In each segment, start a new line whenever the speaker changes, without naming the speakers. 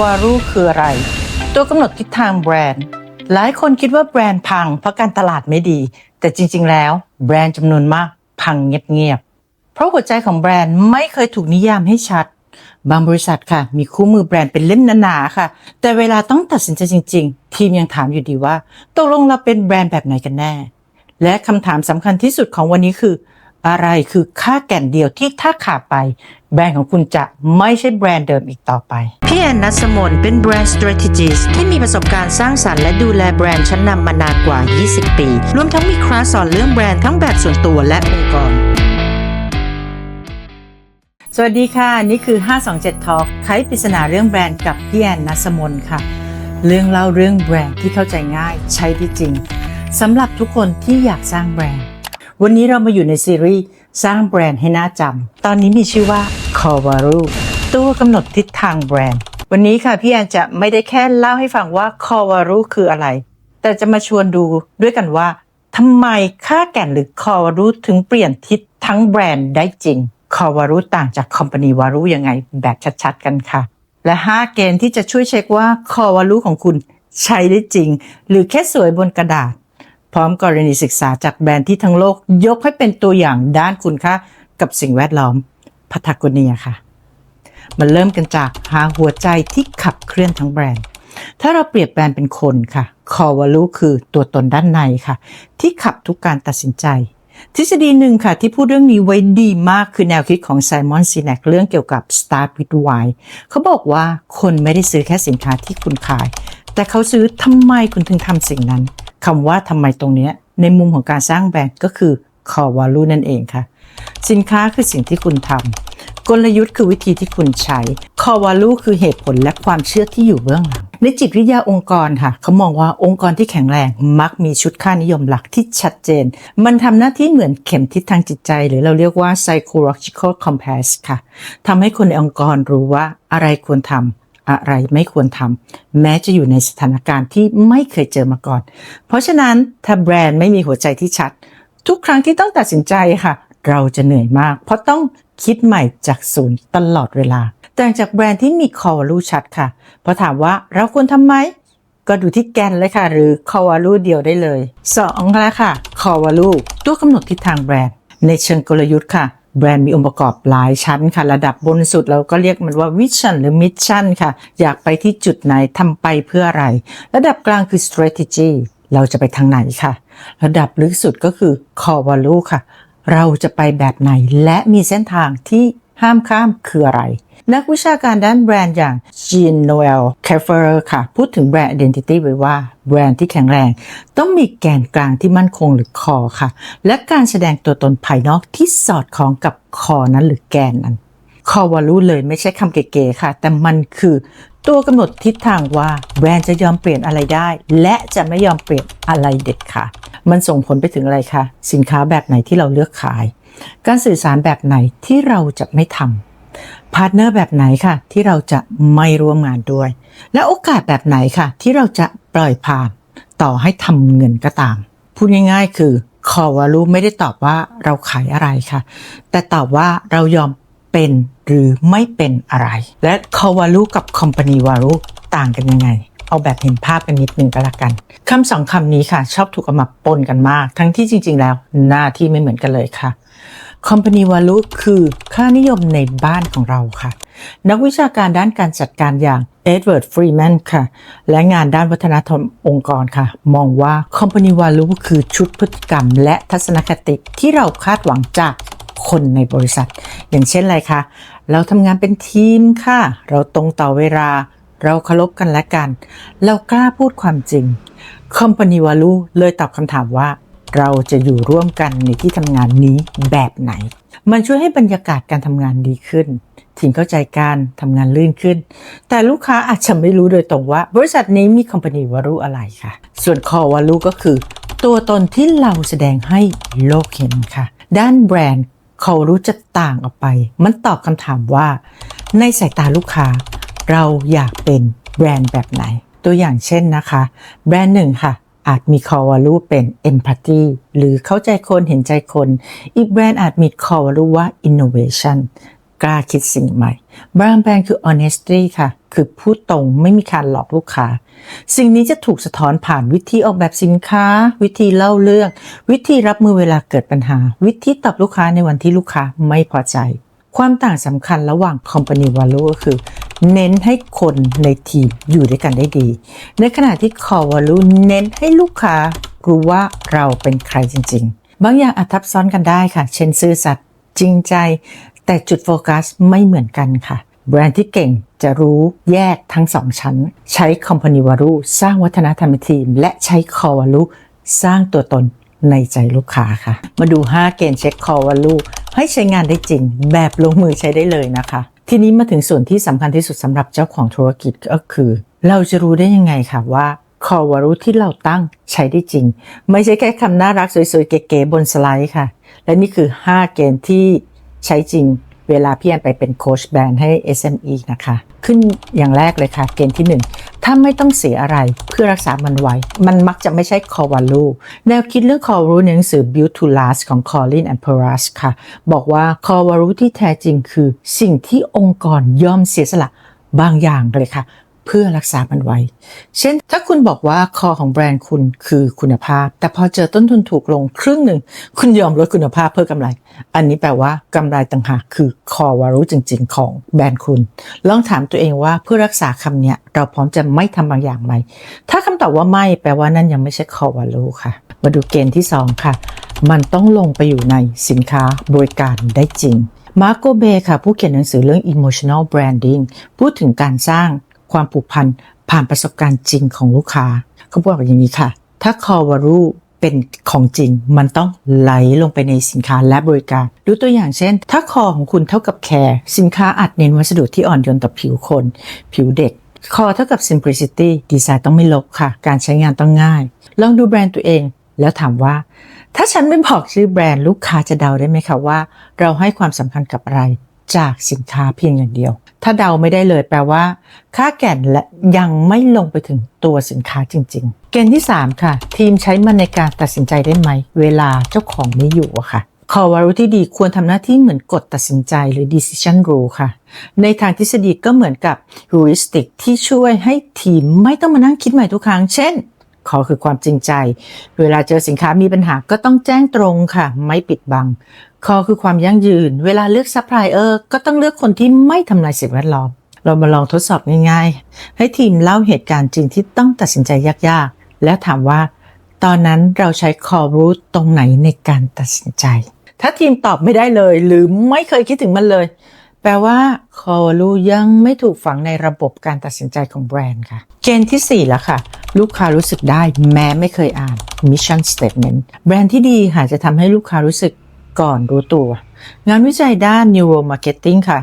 วารูคืออะไร ตัวกำหนดทิศทางแบรนด์ หลายคนคิดว่าแบรนด์พังเพราะการตลาดไม่ดี แต่จริง ๆ แล้ว แบรนด์จำนวนมากพังเงียบๆเพราะหัวใจของแบรนด์ไม่เคยถูกนิยามให้ชัด บางบริษัทค่ะ มีคู่มือแบรนด์เป็นเล่มหนาๆค่ะ แต่เวลาต้องตัดสินใจจริง ๆ ทีมยังถามอยู่ดีว่าตกลงเราเป็นแบรนด์แบบไหนกันแน่ และคำถามสำคัญที่สุดของวันนี้คือ อะไรคือค่าแก่นเดียวที่ถ้าขาดไป แบรนด์ของคุณจะไม่ใช่แบรนด์เดิมอีกต่อไป พี่แอนนัสมนเป็นแบรนด์ strategist ที่มีประสบการณ์สร้างสรรค์และดูแลแบรนด์ชั้นนำมานานกว่า 20 ปี รวมทั้งมีคลาสสอนเรื่องแบรนด์ทั้งแบบส่วนตัวและองค์กร สวัสดีค่ะ นี่คือ 527 Talk ไขปริศนาเรื่องแบรนด์กับพี่แอนนัสมนค่ะ เรื่องเล่าเรื่องแบรนด์ที่เข้าใจง่ายใช้ได้จริงสำหรับทุกคนที่อยากสร้างแบรนด์ วันนี้เรามาอยู่ในซีรีส์สร้างแบรนด์ให้น่าจำ ตอนนี้มีชื่อว่า c o v a r u ตัวกำหนดทิศทางแบรนด์ วันนี้ค่ะพี่แอนจะไม่ได้แค่เล่าให้ฟังว่า c o v a r u คืออะไร แต่จะมาชวนดูด้วยกันว่าทำไมค่าแก่นหรือ c o v a r u ถึงเปลี่ยนทิศทั้งแบรนด์ได้จริง c o v a r u ต่างจาก Company v a r u ยังไงแบบชัดๆ กันค่ะ และ 5 เกณฑ์ที่จะช่วยเช็คว่า c o v a r u ของคุณใช้ได้จริง หรือแค่สวยบนกระดาษ พร้อมกรณีศึกษาจากแบรนด์ที่ทั้งโลกยกให้เป็นตัวอย่างด้านคุณค่ากับสิ่งแวดล้อมพัทากเนียค่ะ มันเริ่มกันจากหาหัวใจที่ขับเคลื่อนทั้งแบรนด์ ถ้าเราเปรียบแบรนด์เป็นคนค่ะคอวาลูคือตัวตนด้านในค่ะ ที่ขับทุกการตัดสินใจ ทฤษฎีหนึ่งค่ะ ที่พูดเรื่องนี้ไว้ดีมากคือแนวคิดของไซมอนซีแนกเรื่องเกี่ยวกับ Start with Why เขาบอกว่าคนไม่ได้ซื้อแค่สินค้าที่คุณขาย แต่เขาซื้อทำไมคุณถึงทำสิ่งนั้น คำว่าทำไมตรงนี้ในมุมของการสร้างแบรนด์ก็คือ core value นั่นเองค่ะ สินค้าคือสิ่งที่คุณทำกลยุทธ์คือวิธีที่คุณใช้ core value คือเหตุผลและความเชื่อที่อยู่เบื้องหลังในจิตวิทยาองค์กรค่ะ เขามองว่าองค์กรที่แข็งแรงมักมีชุดค่านิยมหลักที่ชัดเจน มันทำหน้าที่เหมือนเข็มทิศทางจิตใจ หรือเราเรียกว่า psychological compass ค่ะทำให้คนในองค์กรรู้ว่าอะไรควรทำ อะไรไม่ควรทำแม้จะอยู่ในสถานการณ์ที่ไม่เคยเจอมาก่อน เพราะฉะนั้นถ้าแบรนด์ไม่มีหัวใจที่ชัด ทุกครั้งที่ต้องตัดสินใจค่ะ เราจะเหนื่อยมาก เพราะต้องคิดใหม่จากศูนย์ตลอดเวลา แต่จากแบรนด์ที่มีคอวาลูชัดค่ะพอถามว่าเราควรทำไหมก็ดูที่แกนเลยค่ะ หรือคอวาลูเดียวได้เลยสองแล้วค่ะคอวาลูตัวกำหนดทิศทางแบรนด์ในเชิงกลยุทธ์ค่ะ แบรนด์มีองค์ประกอบหลายชั้นค่ะ ระดับบนสุดเราก็เรียกมันว่าวิชั่นหรือมิชชั่นค่ะ อยากไปที่จุดไหนทำไปเพื่ออะไร ระดับกลางคือ strategy เราจะไปทางไหนค่ะ ระดับลึกสุดก็คือ core value ค่ะ เราจะไปแบบไหนและมีเส้นทางที่ห้ามข้ามคืออะไร นักวิชาการด้านแบรนด์อย่าง Jean Noel c a f e r ค่ะ พูดถึงแบรนด์ identity ไว้ว่า แบรนด์ที่แข็งแรง ต้องมีแกนกลางที่มั่นคงหรือคอค่ะ และการแสดงตัวตนภายนอกที่สอดคล้องกับคอนั้นหรือแกนนั้นคอวาลูเลยไม่ใช่คำเก๋ๆค่ะ แต่มันคือตัวกำหนดทิศทางว่าแบรนด์จะยอมเปลี่ยนอะไรได้ และจะไม่ยอมเปลี่ยนอะไรเด็ดค่ะมันส่งผลไปถึงอะไรคะสินค้าแบบไหนที่เราเลือกขาย การสื่อสารแบบไหนที่เราจะไม่ทำ พาร์ทเนอร์แบบไหนค่ะ ที่เราจะไม่ร่วมงานด้วย และโอกาสแบบไหนค่ะ ที่เราจะปล่อยผ่านต่อให้ทำเงินก็ตาม พูดง่ายๆ คือคอวาลูไม่ได้ตอบว่าเราขายอะไรค่ะ แต่ตอบว่าเรายอมเป็นหรือไม่เป็นอะไร และคอวาลูกับคอมพานีวาลูต่างกันยังไง เอาแบบเห็นภาพกันนิดนึงก็แล้วกันคำสองคำนี้ค่ะ ชอบถูกเอามาปนกันมาก ทั้งที่จริง ๆ แล้วหน้าที่ไม่เหมือนกันเลยค่ะ Company Value คือค่านิยมในบ้านของเราค่ะ นักวิชาการด้านการจัดการอย่างเอ็ดเวิร์ดฟรีแมนค่ะ และงานด้านวัฒนธรรมองค์กรค่ะ มองว่า Company Value คือชุดพฤติกรรม และทัศนคติที่เราคาดหวังจากคนในบริษัท อย่างเช่นอะไรคะ เราทำงานเป็นทีมค่ะ เราตรงต่อเวลา เราเคารพกันและกัน เรากล้าพูดความจริง Company Value เลยตอบคำถามว่า เราจะอยู่ร่วมกันในที่ทำงานนี้แบบไหน มันช่วยให้บรรยากาศการทำงานดีขึ้นทีมเข้าใจการทำงานลื่นขึ้น แต่ลูกค้าอาจจะไม่รู้โดยตรงว่า บริษัทนี้มี Company Value อะไรค่ะ ส่วน Core Value ก็คือ ตัวตนที่เราแสดงให้โลกเห็นค่ะ ด้านแบรนด์เขารู้จะต่างออกไป มันตอบคำถามว่า ในสายตาลูกค้า เราอยากเป็นแบรนด์แบบไหน ตัวอย่างเช่นนะคะ แบรนด์หนึ่งค่ะ อาจมี core value เป็น empathy หรือเข้าใจคนเห็นใจคน อีกแบรนด์อาจมี core value ว่า innovation กล้าคิดสิ่งใหม่บรนด์แบรนด์คือ honesty ค่ะ คือพูดตรงไม่มีการหลอกลูกค้า สิ่งนี้จะถูกสะท้อนผ่านวิธีออกแบบสินค้า วิธีเล่าเรื่อง วิธีรับมือเวลาเกิดปัญหา วิธีตอบลูกค้าในวันที่ลูกค้าไม่พอใจ ความต่างสำคัญระหว่าง company value ก็คือ เน้นให้คนในทีมอยู่ด้วยกันได้ดี ในขณะที่ core value เน้นให้ลูกค้ารู้ว่าเราเป็นใครจริง ๆ บางอย่างอาจทับซ้อนกันได้ค่ะ เช่นซื่อสัตย์จริงใจ แต่จุดโฟกัสไม่เหมือนกันค่ะ แบรนด์ที่เก่งจะรู้แยกทั้งสองชั้น ใช้ company value สร้างวัฒนธรรมทีม และใช้ core value สร้างตัวตนในใจลูกค้าค่ะ มาดู 5 เกณฑ์เช็ค core value ให้ใช้งานได้จริง แบบลงมือใช้ได้เลยนะคะ ทีนี้มาถึงส่วนที่สำคัญที่สุดสำหรับเจ้าของธุรกิจก็คือ เราจะรู้ได้ยังไงค่ะว่าคอวารุที่เราตั้งใช้ได้จริง ไม่ใช่แค่คำน่ารักสวยๆ เก๋ๆบนสไลด์ค่ะ และนี่คือ 5 เกณฑ์ที่ใช้จริง เวลาพี่แอนไปเป็นโค้ชแบรนด์ให้ SME นะคะ ขึ้นอย่างแรกเลยค่ะ เกณฑ์ที่ 1 ถ้าไม่ต้องเสียอะไรเพื่อรักษามันไว้ มันมักจะไม่ใช่ core value แนวคิดเรื่อง core value ในหนังสือ Build to Last ของ Colin and Peras ค่ะ บอกว่า core value ที่แท้จริงคือ สิ่งที่องค์กรยอมเสียสละบางอย่างเลยค่ะ เพื่อรักษามันไว้ เช่น ถ้าคุณบอกว่าคอของแบรนด์คุณคือคุณภาพ แต่พอเจอต้นทุนถูกลงครึ่งหนึ่ง คุณยอมลดคุณภาพเพื่อกำไร อันนี้แปลว่ากำไรต่างหากคือคอวารุจริง ๆ ของแบรนด์คุณ ลองถามตัวเองว่าเพื่อรักษาคำเนี้ยเราพร้อมจะไม่ทำบางอย่างไหม ถ้าคำตอบว่าไม่แปลว่านั่นยังไม่ใช่คอวารุค่ะ มาดูเกณฑ์ที่ 2 ค่ะ มันต้องลงไปอยู่ในสินค้าบริการได้จริงมาร์โกเบค่ะ ผู้เขียนหนังสือเรื่อง emotional branding พูดถึงการสร้าง ความผูกพันผ่านประสบการณ์จริงของลูกค้าเขาบอกอย่างนี้ค่ะ ถ้า core value เป็นของจริง มันต้องไหลลงไปในสินค้าและบริการ ดูตัวอย่างเช่น ถ้าคอของคุณเท่ากับแคร์สินค้าอาจเน้นวัสดุที่อ่อนโยนต่อผิวคน ผิวเด็ก คอเท่ากับ simplicity ดีไซน์ต้องไม่ลบค่ะ การใช้งานต้องง่าย ลองดูแบรนด์ตัวเอง แล้วถามว่า ถ้าฉันไม่บอกชื่อแบรนด์ลูกค้าจะเดาได้ไหมคะว่า เราให้ความสำคัญกับอะไรจากสินค้าเพียงอย่างเดียว ถ้าเดาไม่ได้เลยแปลว่า ค่าแก่นและยังไม่ลงไปถึงตัวสินค้าจริง ๆ เกณฑ์ที่ 3 ค่ะ ทีมใช้มันในการตัดสินใจได้ไหม เวลาเจ้าของไม่อยู่อะค่ะคอวารุที่ดีควรทำหน้าที่เหมือนกฎตัดสินใจหรือ decision rule ค่ะ ในทางทฤษฎีก็เหมือนกับ heuristic ที่ช่วยให้ทีมไม่ต้องมานั่งคิดใหม่ทุกครั้ง เช่น ขอคือความจริงใจ เวลาเจอสินค้ามีปัญหาก็ต้องแจ้งตรงค่ะ ไม่ปิดบังคอคือความยั่งยืน เวลาเลือกซัพพลายเออร์ก็ต้องเลือกคนที่ไม่ทำลายสิ่งแวดล้อม เรามาลองทดสอบง่ายๆ ให้ทีมเล่าเหตุการณ์จริงที่ต้องตัดสินใจยากๆ แล้วถามว่า ตอนนั้นเราใช้คอรูทตรงไหนในการตัดสินใจ ถ้าทีมตอบไม่ได้เลย หรือไม่เคยคิดถึงมันเลย แปลว่าคอรูยังไม่ถูกฝังในระบบการตัดสินใจของแบรนด์ค่ะ เกณฑ์ที่ 4 แล้วค่ะ ลูกค้ารู้สึกได้แม้ไม่เคยอ่าน Mission Statement แบรนด์ที่ดีค่ะจะทำให้ลูกค้ารู้สึกก่อนรู้ตัว งานวิจัยด้าน Neuromarketing ค่ะ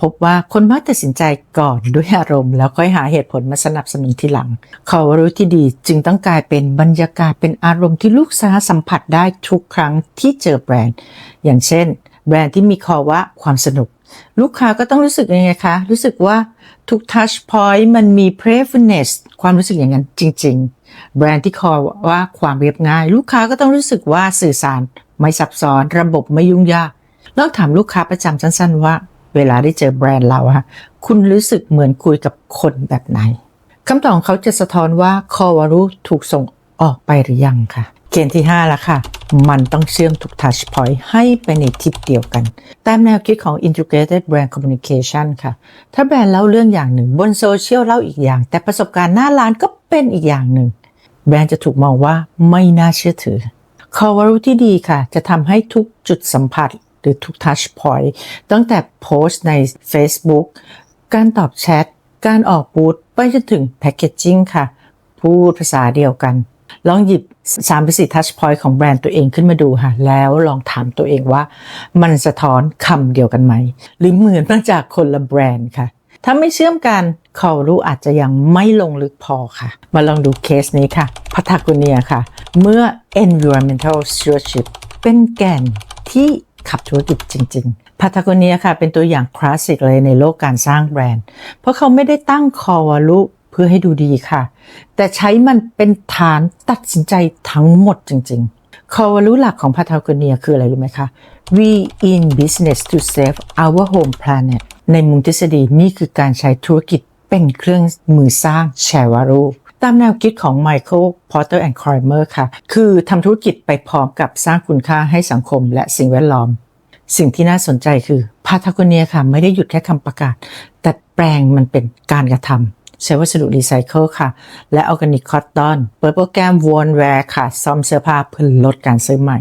พบว่าคนมักตัดสินใจก่อนด้วยอารมณ์ แล้วค่อยหาเหตุผลมาสนับสนุนทีหลังเขารู้ที่ดีจึงต้องกลายเป็นบรรยากาศเป็นอารมณ์ที่ลูกค้าสัมผัสได้ทุกครั้งที่เจอแบรนด์ อย่างเช่น แบรนด์ที่มีคอว่าความสนุก ลูกค้าก็ต้องรู้สึกยังไงคะ รู้สึกว่าทุก touch point มันมี playfulness ความรู้สึกอย่างนั้นจริง ๆ แบรนด์ที่คอว่าความเรียบง่าย ลูกค้าก็ต้องรู้สึกว่าสื่อสารไม่ซับซ้อน ระบบไม่ยุ่งยากลองถามลูกค้าประจำสั้น ๆ ว่า เวลาได้เจอแบรนด์เราอะคุณรู้สึกเหมือนคุยกับคนแบบไหนคำตอบของเขาจะสะท้อนว่าคอวารุถูกส่งออกไปหรือยังค่ะ เกณฑ์ที่ 5 แล้วค่ะ มันต้องเชื่อมทุก touch point ให้ไปในทิศเดียวกัน ตามแนวคิดของ integrated brand communication ค่ะ ถ้าแบรนด์เล่าเรื่องอย่างหนึ่ง บนโซเชียลเล่าอีกอย่าง แต่ประสบการณ์หน้าร้านก็เป็นอีกอย่างหนึ่ง แบรนด์จะถูกมองว่าไม่น่าเชื่อถือคอวารุที่ดีค่ะ จะทำให้ทุกจุดสัมผัสหรือทุก touch point ตั้งแต่โพสต์ใน Facebook การตอบแชท การออกบูธไปจนถึงแพ c เกจจิ้งค่ะ พูดภาษาเดียวกัน ลองหยิบ3ามไปสี่ touch point ของแบรนด์ตัวเองขึ้นมาดูค่ะ แล้วลองถามตัวเองว่า มันสะท้อนคำเดียวกันไหม หรือเหมือนมาจากคนละแบรนด์ค่ะ ถ้าไม่เชื่อมกันเขารู้อาจจะยังไม่ลงลึกพอค่ะ มาลองดูเคสนี้ค่ะพัทกุเนียค่ะ เมื่อ environmental stewardship เป็นแก่นที่ขับธุรกิจจริง ๆพัทโกเนียค่ะเป็นตัวอย่างคลาสสิกเลยในโลกการสร้างแบรนด์ เพราะเขาไม่ได้ตั้งคอวาลุ เพื่อให้ดูดีค่ะ แต่ใช้มันเป็นฐานตัดสินใจทั้งหมดจริงๆคอวาลุหลักของพัทโกเนียคืออะไรรู้ไหมคะ We in business to save our home planet ในมุมทฤษฎีนี่คือการใช้ธุรกิจเป็นเครื่องมือสร้างแชร์วารูตามแนวคิดของ Michael Porter and c r i m e r ค่ะ คือทำธุรกิจไปพร้อมกับสร้างคุณค่าให้สังคมและสิ่งแวดล้อม สิ่งที่น่าสนใจคือพาทากเนียค่ะ ไม่ได้หยุดแค่คำประกาศ แต่แปลงมันเป็นการกระทำ ใช้วัสดุรีไซเคิลค่ะ และออร์แกนิกคอตตอน เปิดโปรแกรมวอนแวร์ค่ะ ซ่อมเสื้อผ้าเพื่อลดการซื้อใหม่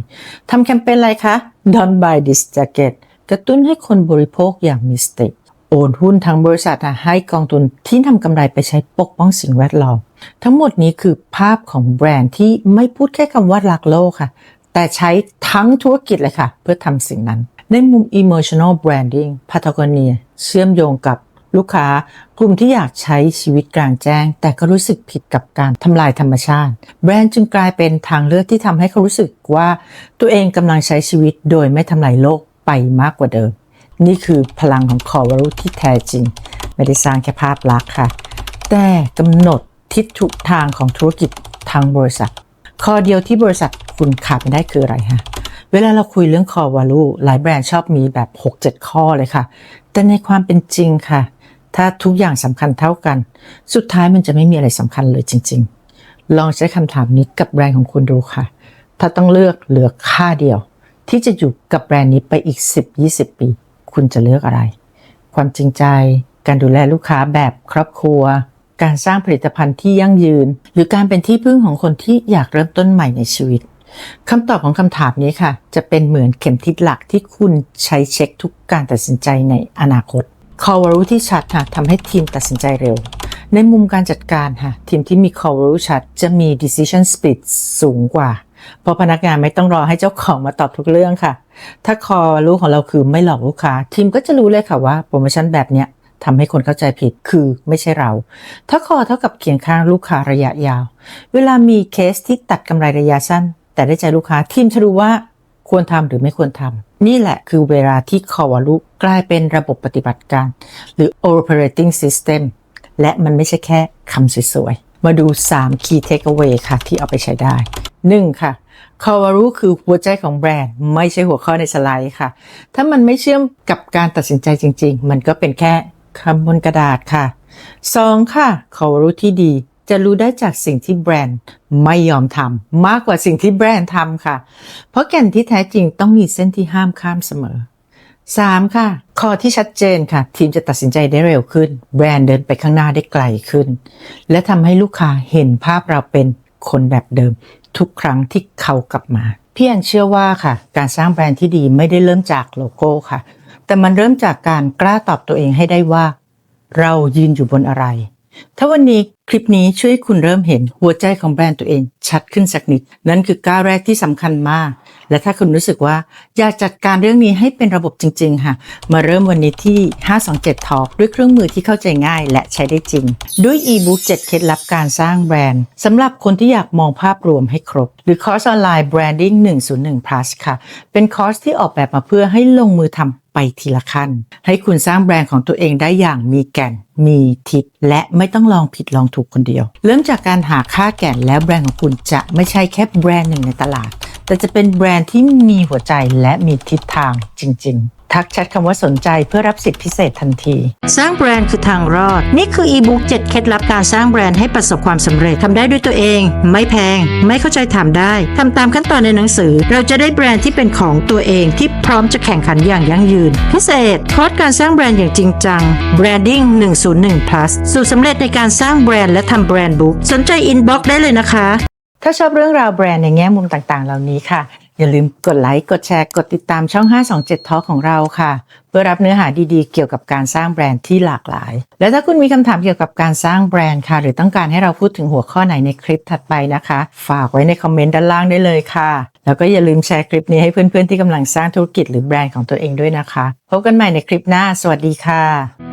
ทำแคมเปญอะไรคะ Don't buy this jacket กระตุ้นให้คนบริโภคอย่างมีสติโอนหุ้นทั้งบริษัทให้กองทุนที่ทำกำไรไปใช้ปกป้องสิ่งแวดล้อมทั้งหมดนี้คือภาพของแบรนด์ที่ไม่พูดแค่คำว่ารักโลกค่ะ แต่ใช้ทั้งธุรกิจเลยค่ะ เพื่อทำสิ่งนั้น ในมุม emotional branding Patagonia เชื่อมโยงกับ ลูกค้ากลุ่มที่อยากใช้ชีวิตกลางแจ้ง แต่ก็รู้สึกผิดกับการทำลายธรรมชาติ แบรนด์จึงกลายเป็นทางเลือกที่ทำให้เขารู้สึกว่าตัวเองกำลังใช้ชีวิตโดยไม่ทำลายโลกไปมากกว่าเดิม นี่คือพลังของคอวารุที่แท้จริง ไม่ได้สร้างแค่ภาพลักษณ์ค่ะ แต่กำหนดทิศทางของธุรกิจทางบริษัท ข้อเดียวที่บริษัทคุณขาดไม่ได้คืออะไรฮะเวลาเราคุยเรื่อง core value หลายแบรนด์ชอบมีแบบ 6-7 ข้อเลยค่ะ แต่ในความเป็นจริงค่ะ ถ้าทุกอย่างสำคัญเท่ากัน สุดท้ายมันจะไม่มีอะไรสำคัญเลยจริง ๆ ลองใช้คำถามนี้กับแบรนด์ของคุณดูค่ะ ถ้าต้องเลือกเหลือค่าเดียว ที่จะอยู่กับแบรนด์นี้ไปอีก 10-20 ปี คุณจะเลือกอะไร ความจริงใจ การดูแลลูกค้าแบบครอบครัว การสร้างผลิตภัณฑ์ที่ยั่งยืน หรือการเป็นที่พึ่งของคนที่อยากเริ่มต้นใหม่ในชีวิตคำตอบของคำถามนี้ค่ะ จะเป็นเหมือนเข็มทิศหลักที่คุณใช้เช็คทุกการตัดสินใจในอนาคต คอวารุที่ชัดค่ะทำให้ทีมตัดสินใจเร็ว ในมุมการจัดการค่ะทีมที่มีคอวารุชัดจะมี decision speed สูงกว่า เพราะพนักงานไม่ต้องรอให้เจ้าของมาตอบทุกเรื่องค่ะ ถ้าคอรู้ของเราคือไม่หลอกลูกค้า ทีมก็จะรู้เลยค่ะว่าโปรโมชั่นแบบเนี้ยทำให้คนเข้าใจผิดคือไม่ใช่เรา ถ้าคอเท่ากับเคียงข้างลูกค้าระยะยาว เวลามีเคสที่ตัดกำไรระยะสั้น แต่ได้ใจลูกค้าทีมจะรู้ว่า ควรทำหรือไม่ควรทำนี่แหละคือเวลาที่คอวารุกลายเป็นระบบปฏิบัติการ หรือ operating system และมันไม่ใช่แค่คำสวยๆ มาดู 3 key takeaway ค่ะ ที่เอาไปใช้ได้ 1. ค่ะคอวารุคือหัวใจของแบรนด์ ไม่ใช่หัวข้อในสไลด์ค่ะ ถ้ามันไม่เชื่อมกับการตัดสินใจจริง ๆ มันก็เป็นแค่คำบนกระดาษค่ะ 2. ค่ะคอวารุที่ดี จะรู้ได้จากสิ่งที่แบรนด์ไม่ยอมทำมากกว่าสิ่งที่แบรนด์ทำค่ะ เพราะแก่นที่แท้จริงต้องมีเส้นที่ห้ามข้ามเสมอ 3. ค่ะข้อที่ชัดเจนค่ะ ทีมจะตัดสินใจได้เร็วขึ้น แบรนด์เดินไปข้างหน้าได้ไกลขึ้น และทำให้ลูกค้าเห็นภาพเราเป็นคนแบบเดิม ทุกครั้งที่เขากลับมาพี่แอนเชื่อว่าค่ะ การสร้างแบรนด์ที่ดีไม่ได้เริ่มจากโลโก้ค่ะ แต่มันเริ่มจากการกล้าตอบตัวเองให้ได้ว่า เรายืนอยู่บนอะไร ถ้าวันนี้ คลิปนี้ช่วยให้คุณเริ่มเห็นหัวใจของแบรนด์ตัวเองชัดขึ้นสักนิด นั่นคือก้าวแรกที่สำคัญมาก และถ้าคุณรู้สึกว่าอยากจัดการเรื่องนี้ให้เป็นระบบจริง ๆ ค่ะ มาเริ่มวันนี้ที่ 527 Talk ด้วยเครื่องมือที่เข้าใจง่ายและใช้ได้จริง ด้วยอีบุ๊ก7เคล็ดลับการสร้างแบรนด์สำหรับคนที่อยากมองภาพรวมให้ครบ หรือคอร์สออนไลน์ Branding 101 plus ค่ะ เป็นคอร์สที่ออกแบบมาเพื่อให้ลงมือทำ ไปทีละขั้น ให้คุณสร้างแบรนด์ของตัวเองได้อย่างมีแก่น มีทิศและไม่ต้องลองผิดลองถูกคนเดียว เริ่มจากการหาค่าแก่นแล้วแบรนด์ของคุณจะไม่ใช่แค่แบรนด์หนึ่งในตลาด แต่จะเป็นแบรนด์ที่มีหัวใจและมีทิศทางจริง ๆ ทักแชทคำว่าสนใจเพื่อรับสิทธิพิเศษทันที
สร้างแบรนด์คือทางรอด นี่คืออีบุ๊ก7เคล็ดลับการสร้างแบรนด์ให้ประสบความสำเร็จทำได้ด้วยตัวเอง ไม่แพง ไม่เข้าใจถามได้ทำตามขั้นตอนในหนังสือ เราจะได้แบรนด์ที่เป็นของตัวเองที่พร้อมจะแข่งขันอย่างยั่งยืน พิเศษคอร์สการสร้างแบรนด์อย่างจริงจัง Branding 101 plus สูตรสำเร็จในการสร้างแบรนด์และทำแบรนด์บุ๊กสนใจอินบ็อกซ์ได้เลยนะคะ
ถ้าชอบเรื่องราวแบรนด์ในแง่มุมต่างๆ เหล่านี้ค่ะ อย่าลืมกดไลค์ กดแชร์ กดติดตามช่อง 527 Talk ของเราค่ะ เพื่อรับเนื้อหาดีๆ เกี่ยวกับการสร้างแบรนด์ที่หลากหลาย และถ้าคุณมีคำถามเกี่ยวกับการสร้างแบรนด์ค่ะ หรือต้องการให้เราพูดถึงหัวข้อไหนในคลิปถัดไปนะคะ ฝากไว้ในคอมเมนต์ด้านล่างได้เลยค่ะ แล้วก็อย่าลืมแชร์คลิปนี้ให้เพื่อนๆที่กำลังสร้างธุรกิจหรือแบรนด์ของตัวเองด้วยนะคะ พบกันใหม่ในคลิปหน้า สวัสดีค่ะ